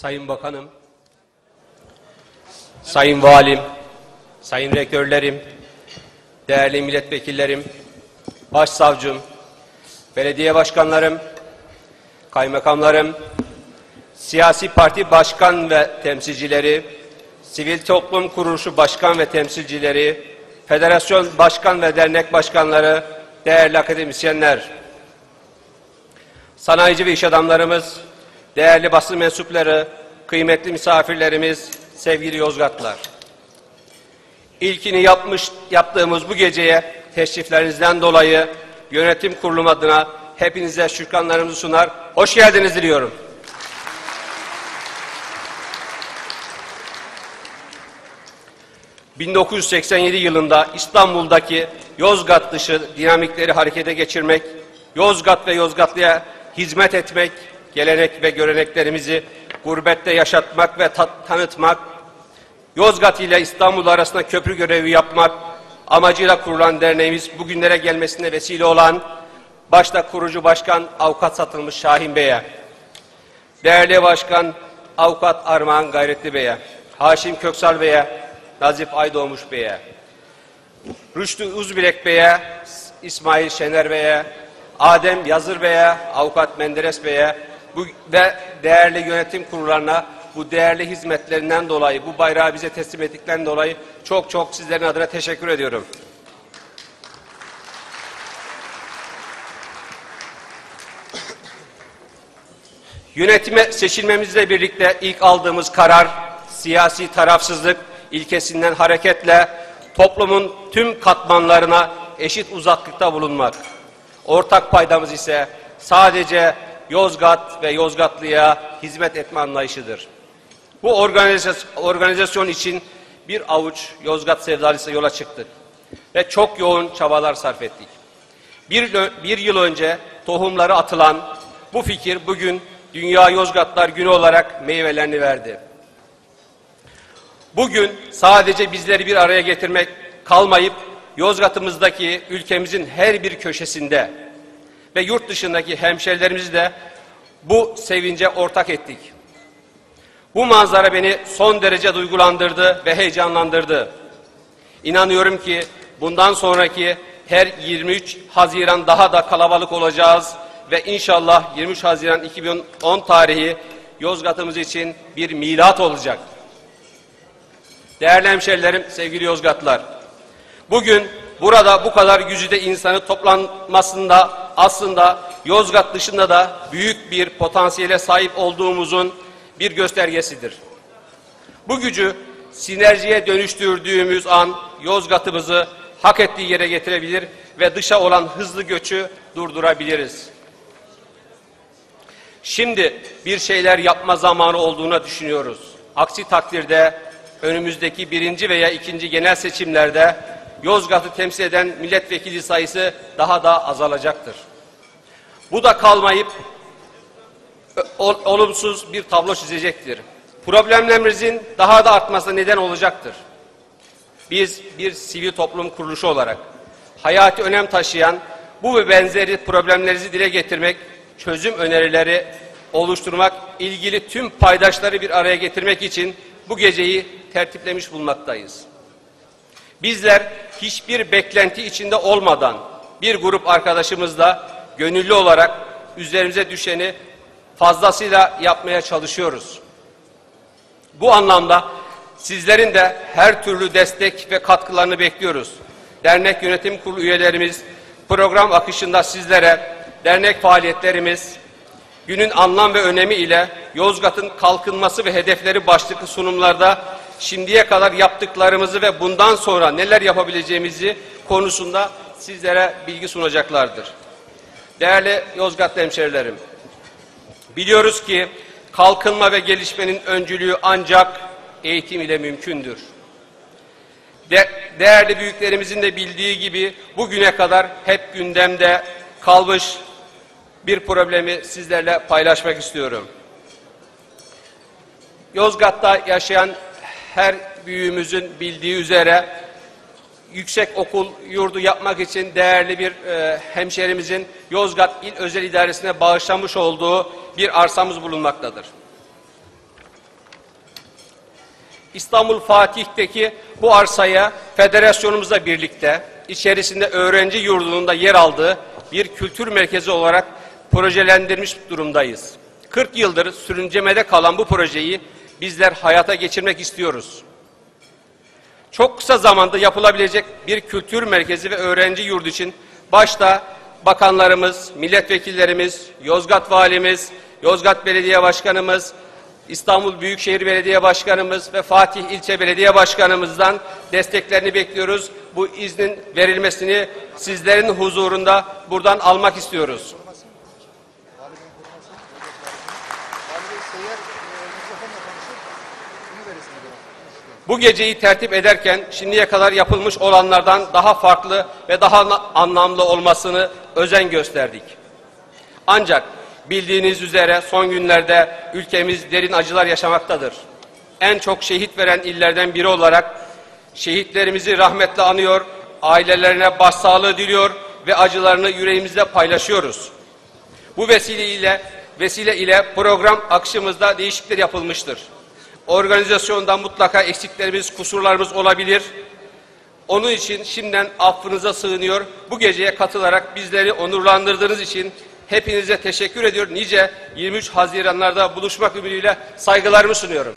Sayın Bakanım, Sayın Valim, Sayın Rektörlerim, değerli milletvekillerim, Başsavcım, belediye başkanlarım, kaymakamlarım, siyasi parti başkan ve temsilcileri, sivil toplum kuruluşu başkan ve temsilcileri, federasyon başkan ve dernek başkanları, değerli akademisyenler, sanayici ve iş adamlarımız, değerli basın mensupları, kıymetli misafirlerimiz, sevgili Yozgatlar. İlkini yapmış yaptığımız bu geceye teşriflerinizden dolayı yönetim kurulum adına hepinize şükranlarımızı sunar. Hoş geldiniz diliyorum. ...1987 yılında İstanbul'daki Yozgat dışı dinamikleri harekete geçirmek, Yozgat ve Yozgatlı'ya hizmet etmek, gelenek ve göreneklerimizi gurbette yaşatmak ve ta tanıtmak, Yozgat ile İstanbul arasında köprü görevi yapmak amacıyla kurulan derneğimiz bugünlere gelmesine vesile olan başta kurucu başkan avukat satılmış Şahin Bey'e, değerli başkan avukat Armağan Gayretli Bey'e, Haşim Köksal Bey'e, Nazif Aydoğmuş Bey'e, Rüştü Uzbilek Bey'e, İsmail Şener Bey'e, Adem Yazır Bey'e, Avukat Menderes Bey'e bu ve değerli yönetim kurullarına bu değerli hizmetlerinden dolayı, bu bayrağı bize teslim ettiklerinden dolayı çok çok sizlerin adına teşekkür ediyorum. Yönetime seçilmemizle birlikte ilk aldığımız karar siyasi tarafsızlık ilkesinden hareketle toplumun tüm katmanlarına eşit uzaklıkta bulunmak. Ortak paydamız ise sadece Yozgat ve Yozgatlı'ya hizmet etme anlayışıdır. Bu organizasyon için bir avuç Yozgat sevdalısı yola çıktık ve çok yoğun çabalar sarf ettik. Bir, bir yıl önce tohumları atılan bu fikir bugün Dünya Yozgatlar Günü olarak meyvelerini verdi. Bugün sadece bizleri bir araya getirmek kalmayıp Yozgat'ımızdaki ülkemizin her bir köşesinde ve yurt dışındaki hemşerilerimizi de bu sevince ortak ettik. Bu manzara beni son derece duygulandırdı ve heyecanlandırdı. İnanıyorum ki bundan sonraki her 23 Haziran daha da kalabalık olacağız ve inşallah 23 Haziran 2010 tarihi Yozgat'ımız için bir milat olacak. Değerli hemşerilerim, sevgili Yozgatlar, bugün burada bu kadar güzide insanı toplanmasında aslında Yozgat dışında da büyük bir potansiyele sahip olduğumuzun bir göstergesidir. Bu gücü sinerjiye dönüştürdüğümüz an Yozgat'ımızı hak ettiği yere getirebilir ve dışa olan hızlı göçü durdurabiliriz. Şimdi bir şeyler yapma zamanı olduğuna düşünüyoruz. Aksi takdirde önümüzdeki birinci veya ikinci genel seçimlerde Yozgat'ı temsil eden milletvekili sayısı daha da azalacaktır. Bu da kalmayıp olumsuz bir tablo çizecektir. Problemlerimizin daha da artmasına neden olacaktır. Biz bir sivil toplum kuruluşu olarak hayati önem taşıyan bu ve benzeri problemlerinizi dile getirmek, çözüm önerileri oluşturmak, ilgili tüm paydaşları bir araya getirmek için bu geceyi tertiplemiş bulmaktayız. Bizler hiçbir beklenti içinde olmadan bir grup arkadaşımızla gönüllü olarak üzerimize düşeni fazlasıyla yapmaya çalışıyoruz. Bu anlamda sizlerin de her türlü destek ve katkılarını bekliyoruz. Dernek yönetim kurulu üyelerimiz program akışında sizlere dernek faaliyetlerimiz, günün anlam ve önemi ile Yozgat'ın kalkınması ve hedefleri başlıklı sunumlarda şimdiye kadar yaptıklarımızı ve bundan sonra neler yapabileceğimizi konusunda sizlere bilgi sunacaklardır. Değerli Yozgat hemşerilerim, biliyoruz ki kalkınma ve gelişmenin öncülüğü ancak eğitim ile mümkündür. De değerli büyüklerimizin de bildiği gibi bugüne kadar hep gündemde kalmış bir problemi sizlerle paylaşmak istiyorum. Yozgat'ta yaşayan her büyüğümüzün bildiği üzere yüksek okul yurdu yapmak için değerli bir e, hemşerimizin Yozgat İl Özel İdaresi'ne bağışlamış olduğu bir arsamız bulunmaktadır. İstanbul Fatih'teki bu arsaya federasyonumuzla birlikte içerisinde öğrenci yurdunun da yer aldığı bir kültür merkezi olarak projelendirmiş durumdayız. 40 yıldır sürüncemede kalan bu projeyi bizler hayata geçirmek istiyoruz. Çok kısa zamanda yapılabilecek bir kültür merkezi ve öğrenci yurdu için başta bakanlarımız, milletvekillerimiz, Yozgat valimiz, Yozgat Belediye Başkanımız, İstanbul Büyükşehir Belediye Başkanımız ve Fatih İlçe Belediye Başkanımızdan desteklerini bekliyoruz. Bu iznin verilmesini sizlerin huzurunda buradan almak istiyoruz. Bu geceyi tertip ederken şimdiye kadar yapılmış olanlardan daha farklı ve daha anlamlı olmasını özen gösterdik. Ancak bildiğiniz üzere son günlerde ülkemiz derin acılar yaşamaktadır. En çok şehit veren illerden biri olarak şehitlerimizi rahmetle anıyor, ailelerine başsağlığı diliyor ve acılarını yüreğimizde paylaşıyoruz. Bu vesile ile vesile ile program akışımızda değişiklikler yapılmıştır. Organizasyonda mutlaka eksiklerimiz, kusurlarımız olabilir. Onun için şimdiden affınıza sığınıyor. Bu geceye katılarak bizleri onurlandırdığınız için hepinize teşekkür ediyor. Nice 23 Haziranlarda buluşmak ümidiyle saygılarımı sunuyorum.